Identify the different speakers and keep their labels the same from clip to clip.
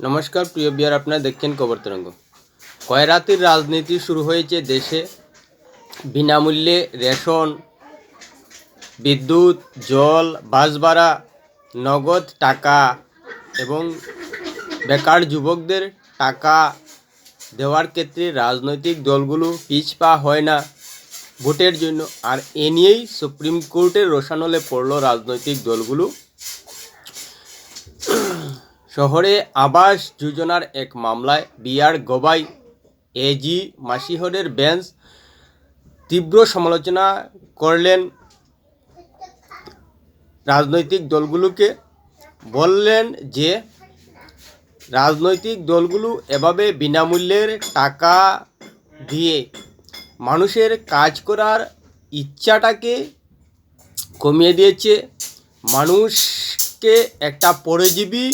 Speaker 1: নমস্কার, প্রিয় বিয়ার আপনারা দেখছেন খবর তরঙ্গ। কয়রাতির রাজনীতি শুরু হয়েছে দেশে? বিনামূল্যে রেশন, বিদ্যুৎ, জল, বাস ভাড়া, নগদ টাকা এবং বেকার যুবকদের টাকা দেওয়ার ক্ষেত্রে রাজনৈতিক দলগুলো পিছপা হয় না ভোটের জন্য। আর এ নিয়েই সুপ্রিম কোর্টের রোশানলে পড়ল রাজনৈতিক দলগুলো। শহরে আবাস যোজনার এক মামলায় বিআর গবাই এজি মাসিহরের বেঞ্চ তীব্র সমালোচনা করলেন রাজনৈতিক দলগুলোকে। বললেন যে, রাজনৈতিক দলগুলো এভাবে বিনামূল্যের টাকা দিয়ে মানুষের কাজ করার ইচ্ছাটাকে কমিয়ে দিয়েছে। মানুষকে একটা পরজীবী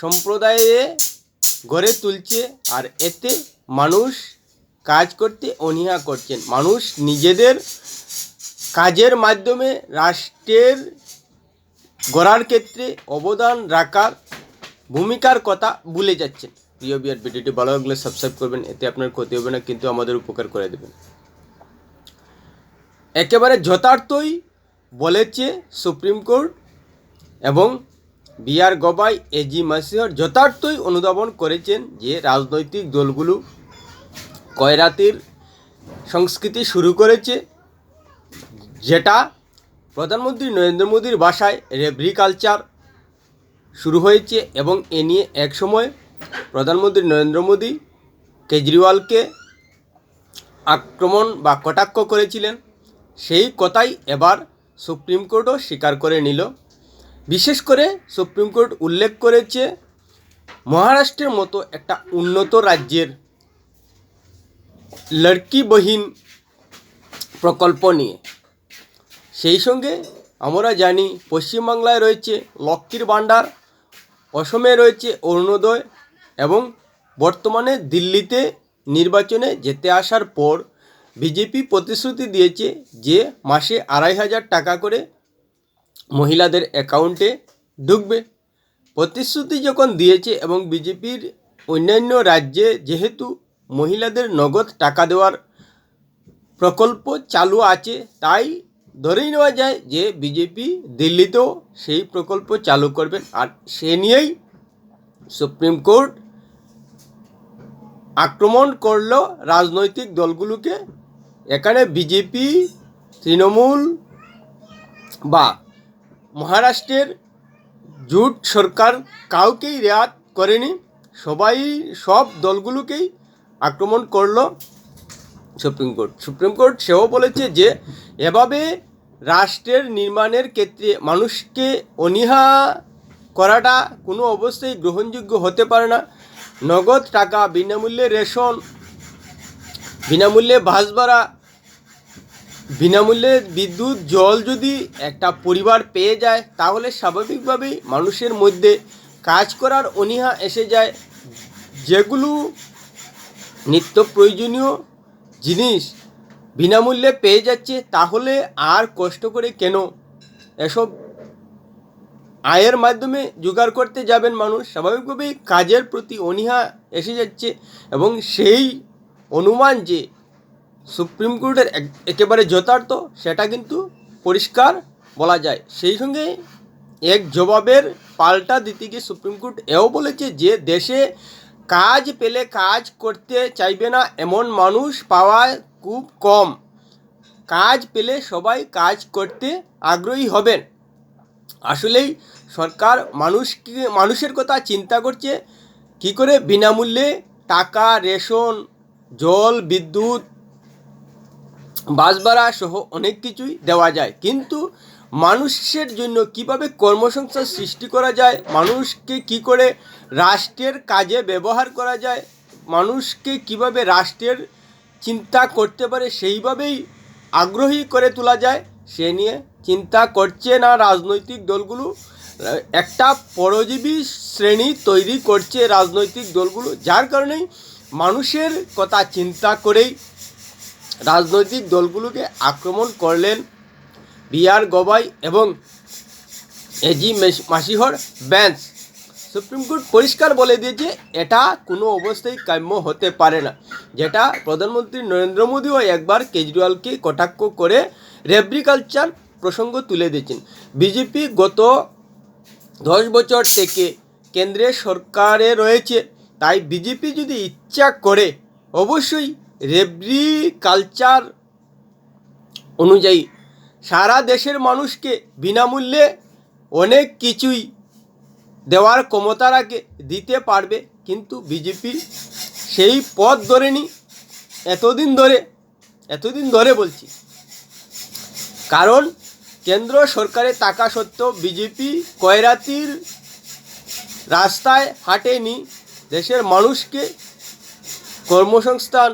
Speaker 1: সম্প্রদায়ে গড়ে তুলছে আর এতে মানুষ কাজ করতে অনীহা করছেন। মানুষ নিজেদের কাজের মাধ্যমে রাষ্ট্রের গড়ার ক্ষেত্রে অবদান রাখার ভূমিকার কথা ভুলে যাচ্ছেন। প্রিয় বিয়ার ভিডিওটি ভালো লাগলে সাবস্ক্রাইব করবেন, এতে আপনার ক্ষতি হবে না, কিন্তু আমাদের উপকার করে দেবেন। একেবারে যথার্থই বলেছে সুপ্রিম কোর্ট এবং বিআর গবাই এজি মাসিহর যথার্থই অনুধাবন করেছেন যে রাজনৈতিক দলগুলো কয়রাতির সংস্কৃতি শুরু করেছে, যেটা প্রধানমন্ত্রী নরেন্দ্র মোদীর বাসায় রেভরি কালচার শুরু হয়েছে এবং এ নিয়ে একসময় প্রধানমন্ত্রী নরেন্দ্র মোদী কেজরিওয়ালকে আক্রমণ বা কটাক্ষ করেছিলেন। সেই কথাই এবার সুপ্রিম কোর্টও স্বীকার করে নিল। বিশেষ করে সুপ্রিম কোর্ট উল্লেখ করেছে মহারাষ্ট্রের মতো একটা উন্নত রাজ্যের লড়কি বহিন প্রকল্প নিয়ে। সেই সঙ্গে আমরা জানি পশ্চিমবাংলায় রয়েছে লক্ষ্মীর ভাণ্ডার, অসমে রয়েছে অরুণোদয় এবং বর্তমানে দিল্লিতে নির্বাচনে যেতে আসার পর বিজেপি প্রতিশ্রুতি দিয়েছে যে মাসে আড়াই হাজার টাকা করে মহিলাদের অ্যাকাউন্টে ঢুকবে। প্রতিশ্রুতি যখন দিয়েছে এবং বিজেপির অন্যান্য রাজ্যে যেহেতু মহিলাদের নগদ টাকা দেওয়ার প্রকল্প চালু আছে, তাই ধরেই নেওয়া যায় যে বিজেপি দিল্লিতেও সেই প্রকল্প চালু করবেন আর সে নিয়েই সুপ্রিম কোর্ট আক্রমণ করল রাজনৈতিক দলগুলোকে। এখানে বিজেপি, তৃণমূল বা মহারাষ্ট্রের জোট সরকার কাউকেই রেয়াত করেনি। সবাই সব দলগুলোকেই আক্রমণ করল সুপ্রিম কোর্ট। সুপ্রিম কোর্ট সেও বলেছে যে, এভাবে রাষ্ট্রের নির্মাণের ক্ষেত্রে মানুষকে অনীহা করাটা কোনো অবস্থায় গ্রহণযোগ্য হতে পারে না। নগদ টাকা বিনামূল্যে রেশন, বিনামূল্যে বাস ভাড়া বিনামূল্যে বিদ্যুৎ, জল যদি একটা পরিবার পেয়ে যায়, তাহলে স্বাভাবিকভাবেই মানুষের মধ্যে কাজ করার অনীহা এসে যায়। যেগুলো নিত্য প্রয়োজনীয় জিনিস বিনামূল্যে পেয়ে যাচ্ছে, তাহলে আর কষ্ট করে কেন এসব আয়ের মাধ্যমে জোগাড় করতে যাবেন মানুষ? স্বাভাবিকভাবেই কাজের প্রতি অনীহা এসে যাচ্ছে এবং সেই অনুমান যে সুপ্রিম কোর্টের এক- একেবারে যথার্থ, সেটা কিন্তু পরিষ্কার বলা যায়। সেই সঙ্গে এক জবাবের পাল্টা দিতে গিয়ে সুপ্রিম কোর্ট এও বলেছে যে দেশে কাজ পেলে কাজ করতে চাইবে না, এমন মানুষ পাওয়া খুব কম। কাজ পেলে সবাই কাজ করতে আগ্রহী হবেন। আসলেই সরকার মানুষকে মানুষের কথা চিন্তা করছে। কি করে বিনামূল্যে টাকা, রেশন, জল, বিদ্যুৎ বাস ভাড়া সহ অনেক কিছুই দেওয়া যায়। কিন্তু মানুষের জন্য কীভাবে কর্মসংস্থান সৃষ্টি করা যায়, মানুষকে কি করে রাষ্ট্রের কাজে ব্যবহার করা যায়, মানুষকে কীভাবে রাষ্ট্রের চিন্তা করতে পারে সেইভাবেই আগ্রহী করে তোলা যায়, সে নিয়ে চিন্তা করছে না রাজনৈতিক দলগুলো। একটা পরজীবী শ্রেণি তৈরি করছে রাজনৈতিক দলগুলো, যার কারণেই মানুষের কথা চিন্তা করেই রাজনৈতিক দলগুলোকে আক্রমণ করলেন বিআর গবাই এবং এজি মেস- মাসিহর বেঞ্চ সুপ্রিম কোর্ট পরিষ্কার বলে দিয়েছে, এটা কোনো অবস্থায় কাম্য হতে পারে না, যেটা প্রধানমন্ত্রী নরেন্দ্র মোদীও একবার কেজরিওয়ালকে কটাক্ষ করে রেব্রিকালচার প্রসঙ্গ তুলে দিয়েছেন। বিজেপি গত দশ বছর থেকে কেন্দ্রের সরকারে রয়েছে, তাই বিজেপি যদি ইচ্ছা করে, অবশ্যই রেব্রিকালচার অনুযায়ী সারা দেশের মানুষকে বিনামূল্যে অনেক কিছুই দেওয়ার ক্ষমতা রাখে দিতে পারবে, কিন্তু বিজেপি সেই পথ ধরেনি এতদিন ধরে এতদিন ধরে বলছি। কারণ কেন্দ্র সরকারে থাকা সত্ত্বেও বিজেপি কয়রাতির রাস্তায় হাঁটেনি। দেশের মানুষকে কর্মসংস্থান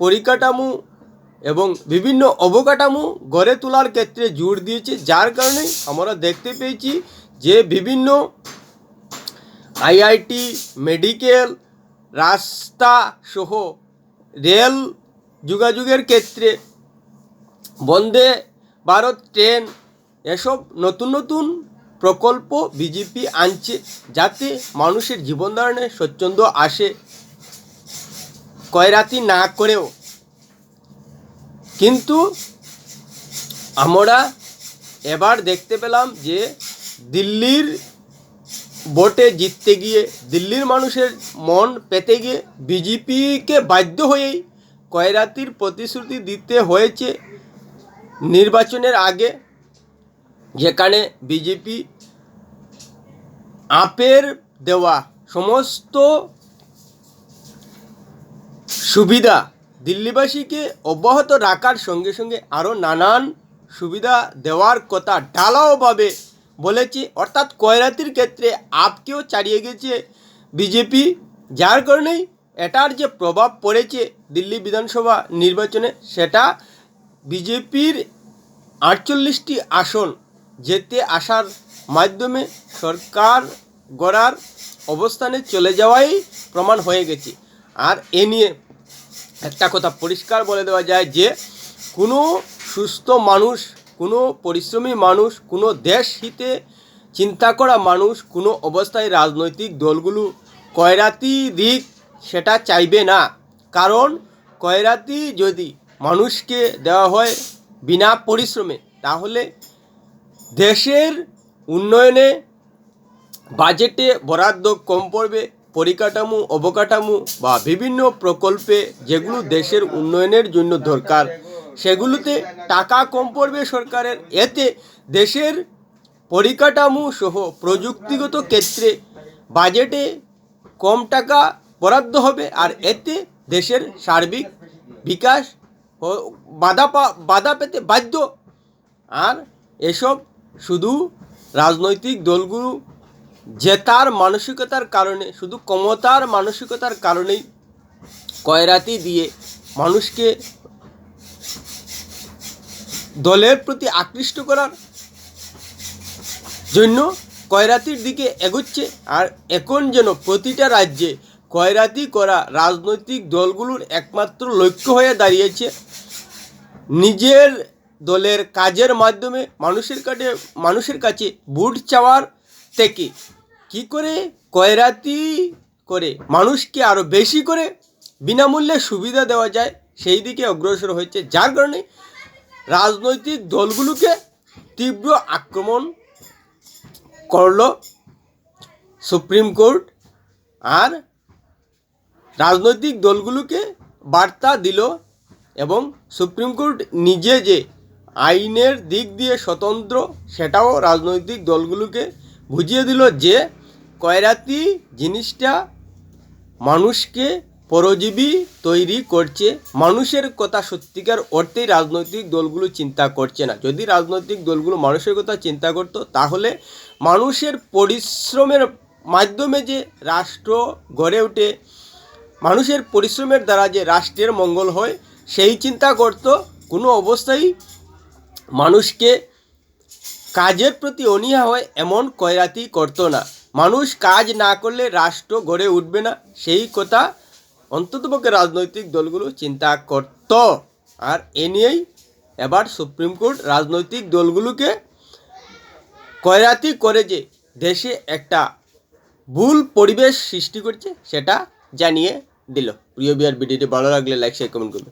Speaker 1: পরিকাঠামো এবং বিভিন্ন অবকাঠামো গড়ে তোলার ক্ষেত্রে জোর দিয়েছে। যার কারণে আমরা দেখতে পেয়েছি যে বিভিন্ন আইআইটি, মেডিকেল, রাস্তা সহ রেল যোগাযোগের ক্ষেত্রে বন্দে ভারত ট্রেন এসব নতুন নতুন প্রকল্প বিজেপি আনছে যাতে মানুষের জীবন ধারণে স্বচ্ছন্দ আসে। কয়রাতি না করেও। কিন্তু আমরা এবার দেখতে পেলাম যে দিল্লির ভোটে জিততে গিয়ে, দিল্লির মানুষের মন পেতে গিয়ে বিজেপিকে বাধ্য হয়েই কয়রাতির প্রতিশ্রুতি দিতে হয়েছে নির্বাচনের আগে, যেখানে বিজেপি আপের দেওয়া সমস্ত সুবিধা। দিল্লিবাসীকে অব্যাহত রাখার সঙ্গে সঙ্গে আরও নানান সুবিধা দেওয়ার কথা ঢালাওভাবে বলেছে। অর্থাৎ কয়রাতির ক্ষেত্রে আপকেও ছাড়িয়ে গেছে বিজেপি, যার কারণেই এটার যে প্রভাব পড়েছে দিল্লি বিধানসভা নির্বাচনে, সেটা বিজেপির আটচল্লিশটি আসন যেতে আসার মাধ্যমে সরকার গড়ার অবস্থানে চলে যাওয়াই প্রমাণ হয়ে গেছে। আর এ নিয়ে একটা কথা পরিষ্কার বলে দেওয়া যায় যে, কোনো সুস্থ মানুষ, কোনো পরিশ্রমী মানুষ, কোনো দেশ হিতে চিন্তা করা মানুষ, কোনো অবস্থায় রাজনৈতিক দলগুলো কয়রাতি দিক সেটা চাইবে না। কারণ কয়রাতি যদি মানুষকে দেওয়া হয় বিনা পরিশ্রমে, তাহলে দেশের উন্নয়নে বাজেটে বরাদ্দ কম পড়বে পরিকাঠামো, অবকাঠামো বা বিভিন্ন প্রকল্পে যেগুলো দেশের উন্নয়নের জন্য দরকার, সেগুলোতে টাকা কম পড়বে সরকারের। এতে দেশের পরিকাঠামো সহ প্রযুক্তিগত ক্ষেত্রে বাজেটে কম টাকা বরাদ্দ হবে আর এতে দেশের সার্বিক বিকাশ বাধা পা, বাধা পেতে বাধ্য। আর এসব শুধু রাজনৈতিক দলগুলো জেতার মানসিকতার কারণে, শুধু ক্ষমতার মানসিকতার কারণেই কয়রাতি দিয়ে মানুষকে দলের প্রতি আকৃষ্ট করার জন্য কয়রাতির দিকে এগোচ্ছে আর এখন যেন প্রতিটা রাজ্যে কয়রাতি করা রাজনৈতিক দলগুলোর একমাত্র লক্ষ্য হয়ে দাঁড়িয়েছে নিজের দলের কাজের মাধ্যমে মানুষের কাছে মানুষের কাছে ভোট চাওয়ার থেকে। কি করে? কয়রাতি করে? মানুষকে আরও বেশি করে বিনামূল্যে সুবিধা দেওয়া যায়, সেই দিকে অগ্রসর হয়েছে। যার কারণে রাজনৈতিক দলগুলোকে তীব্র আক্রমণ করল সুপ্রিম কোর্ট আর রাজনৈতিক দলগুলোকে বার্তা দিল এবং সুপ্রিম কোর্ট নিজে যে আইনের দিক দিয়ে স্বতন্ত্র, সেটাও রাজনৈতিক দলগুলোকে বুঝিয়ে দিল যে কয়রাতি জিনিসটা মানুষকে পরজীবী তৈরি করছে। মানুষের কথা সত্যিকার অর্থেই রাজনৈতিক দলগুলো চিন্তা করছে না। যদি রাজনৈতিক দলগুলো মানুষের কথা চিন্তা করতো, তাহলে মানুষের পরিশ্রমের মাধ্যমে যে রাষ্ট্র গড়ে ওঠে, মানুষের পরিশ্রমের দ্বারা যে রাষ্ট্রের মঙ্গল হয়, সেই চিন্তা করতো। কোনো অবস্থায় মানুষকে কাজের প্রতি অনীহা হয়, এমন কয়রাতি করতো না। মানুষ কাজ না করলে রাষ্ট্র গড়ে উঠবে না। সেই কথা অন্ততপক্ষে রাজনৈতিক দলগুলো চিন্তা করত। আর এ নিয়েই এবার সুপ্রিম কোর্ট রাজনৈতিক দলগুলোকে কয়রাতি করে যে দেশে একটা ভুল পরিবেশ সৃষ্টি করছে, সেটা জানিয়ে দিল। প্রিয় বিয়ার ভিডিওটি ভালো লাগলে লাইক শেয়ার কমেন্ট করবে